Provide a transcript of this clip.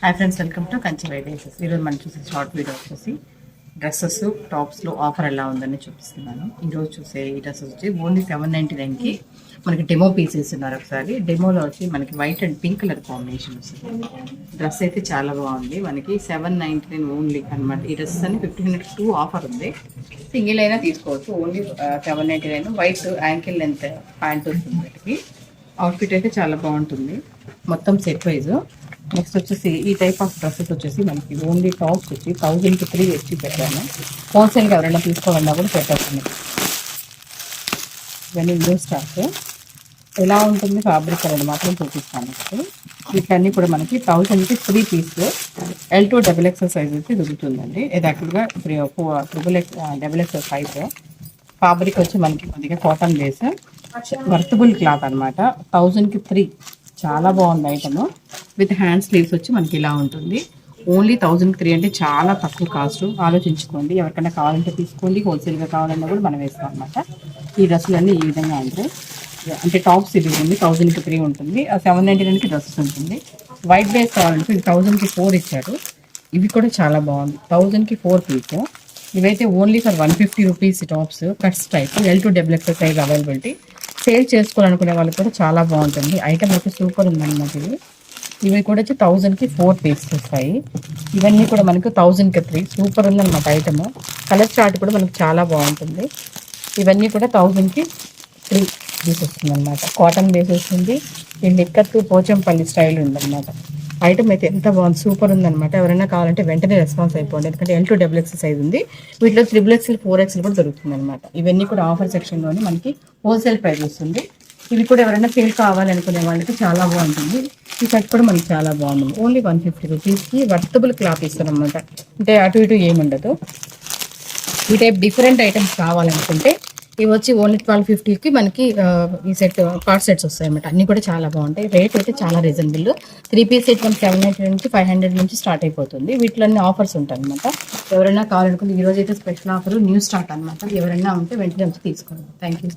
Hi friends welcome to Kanchi వైడేసెస్ ఈరోజు మనం చూసే షార్ట్ వీడియో వచ్చేసి డ్రెస్సెస్ టాప్స్లో ఆఫర్ ఎలా ఉందని చూపిస్తున్నాను. ఈరోజు చూసే ఈ డ్రెస్సెస్ వచ్చి ఓన్లీ సెవెన్ నైంటీ నైన్కి మనకి డెమో పీసెస్ ఉన్నారు ఒకసారి. డెమోలో వచ్చి మనకి white and pink colour combination వస్తుంది. డ్రెస్ అయితే చాలా బాగుంది. మనకి సెవెన్ నైంటీ నైన్ ఓన్లీ అనమాట ఈ డ్రెస్ అని ఫిఫ్టీన్ హండ్రెడ్ టూ ఆఫర్ ఉంది. సింగిల్ అయినా తీసుకోవచ్చు. Only seven ninety nine white ankle length pant వస్తుంది వీటికి అవుట్ఫిట్ అయితే చాలా బాగుంటుంది. మొత్తం సెట్ వైజ్ నెక్స్ట్ వచ్చేసి ఈ టైప్ ఆఫ్ డ్రెస్సెస్ వచ్చేసి మనకి ఓన్లీ టాప్స్ వచ్చి థౌజండ్కి త్రీ వచ్చి పెట్టాను హోల్సేల్గా ఎవరైనా తీసుకోవాలన్నా కూడా పెట్టాను ఇవన్నీ న్యూ స్టాక్ ఎలా ఉంటుంది ఫ్యాబ్రిక్ అనేది మాత్రం చూపిస్తాను నెక్స్ట్ వీటన్నీ కూడా మనకి థౌజండ్కి three piece L to double XL size వచ్చి దొరుకుతుందండి. ఇది యాక్చువల్గా triple X double XL size fabric వచ్చి మనకి కొద్దిగా కాటన్ బేస్ వర్తబుల్ క్లాత్ అనమాట థౌజండ్కి త్రీ చాలా బాగుంది ఐటమ్ విత్ హ్యాండ్ స్లీవ్స్ వచ్చి మనకి ఇలా ఉంటుంది. ఓన్లీ థౌజండ్ త్రీ అంటే చాలా తక్కువ కాస్ట్. ఆలోచించుకోండి. ఎవరికైనా కావాలంటే తీసుకోండి. హోల్సేల్గా కావాలన్నా కూడా మనం వేస్తాం అనమాట ఈ డ్రెస్సులు అన్నీ ఈ విధంగా ఉంటాయి. అంటే టాప్స్ ఇది ఉంది థౌజండ్కి త్రీ ఉంటుంది. సెవెన్ నైంటీ నైన్కి డ్రెస్సెస్ ఉంటుంది. వైట్ బేస్ కావాలంటే ఇది థౌజండ్కి ఫోర్ ఇచ్చారు. ఇవి కూడా చాలా బాగుంది. థౌజండ్కి ఫోర్ పీస్ ఇవైతే only for one fifty rupees tops cuts type L to double X size availability sale చేసుకోవాలనుకునే వాళ్ళకి కూడా చాలా బాగుంటుంది. ఐటమ్ అయితే సూపర్ ఉందన్నమాట ఇది. ఇవి కూడా వచ్చి థౌజండ్కి ఫోర్ పీసెస్ వస్తాయి ఇవన్నీ కూడా మనకు థౌజండ్కి త్రీ సూపర్ ఉందన్నమాట ఐటమ్ కలర్ చార్ట్ కూడా మనకు చాలా బాగుంటుంది. ఇవన్నీ కూడా థౌజండ్కి త్రీ పీస్ వస్తుందన్నమాట కాటన్ బేస్ వస్తుంది. ఈ నిక్కత్తు పోచంపల్లి స్టైల్ ఉందన్నమాట. ఐటమ్ అయితే ఎంత బాగుంది. సూపర్ ఉందన్నమాట. ఎవరైనా కావాలంటే వెంటనే రెస్పాన్స్ అయిపోండి. ఎందుకంటే L to double X size ఉంది. వీటిలో త్రిబుల్ ఎక్స్ఎల్ ఫోర్ ఎక్స్ఎల్ కూడా దొరుకుతుంది అనమాట ఇవన్నీ కూడా ఆఫర్ సెక్షన్లోనే మనకి హోల్సేల్ ప్రైస్ వస్తుంది. ఇది కూడా ఎవరైనా సేల్ కావాలనుకునే వాళ్ళకి చాలా బాగుంటుంది. ఈ సెట్ కూడా మనకి చాలా బాగుంది. ఓన్లీ వన్ ఫిఫ్టీ రూపీస్కి వర్తబుల్ క్లాత్ ఇస్తారు అనమాట అంటే అటు ఇటు ఏముండదు. ఈ టైప్ డిఫరెంట్ ఐటమ్స్ కావాలనుకుంటే ఇవి వచ్చి ఓన్లీ ట్వెల్వ్ ఫిఫ్టీకి మనకి ఈ సెట్ కార్డ్ సెట్స్ వస్తాయి అన్నీ కూడా చాలా బాగుంటాయి. రేట్ అయితే చాలా రీజనబుల్ త్రీ పీస్ సెట్ మనకి సెవెన్ హండ్రెడ్ నుంచి ఫైవ్ హండ్రెడ్ నుంచి స్టార్ట్ అయిపోతుంది. వీటిలో అన్ని ఆఫర్స్ ఉంటాయి అనమాట ఎవరైనా కావాలనుకుంటే ఈ రోజు అయితే స్పెషల్ ఆఫర్ న్యూ స్టార్ట్ అనమాట ఎవరైనా ఉంటే వెంటనే వచ్చి తీసుకోండి. Thank you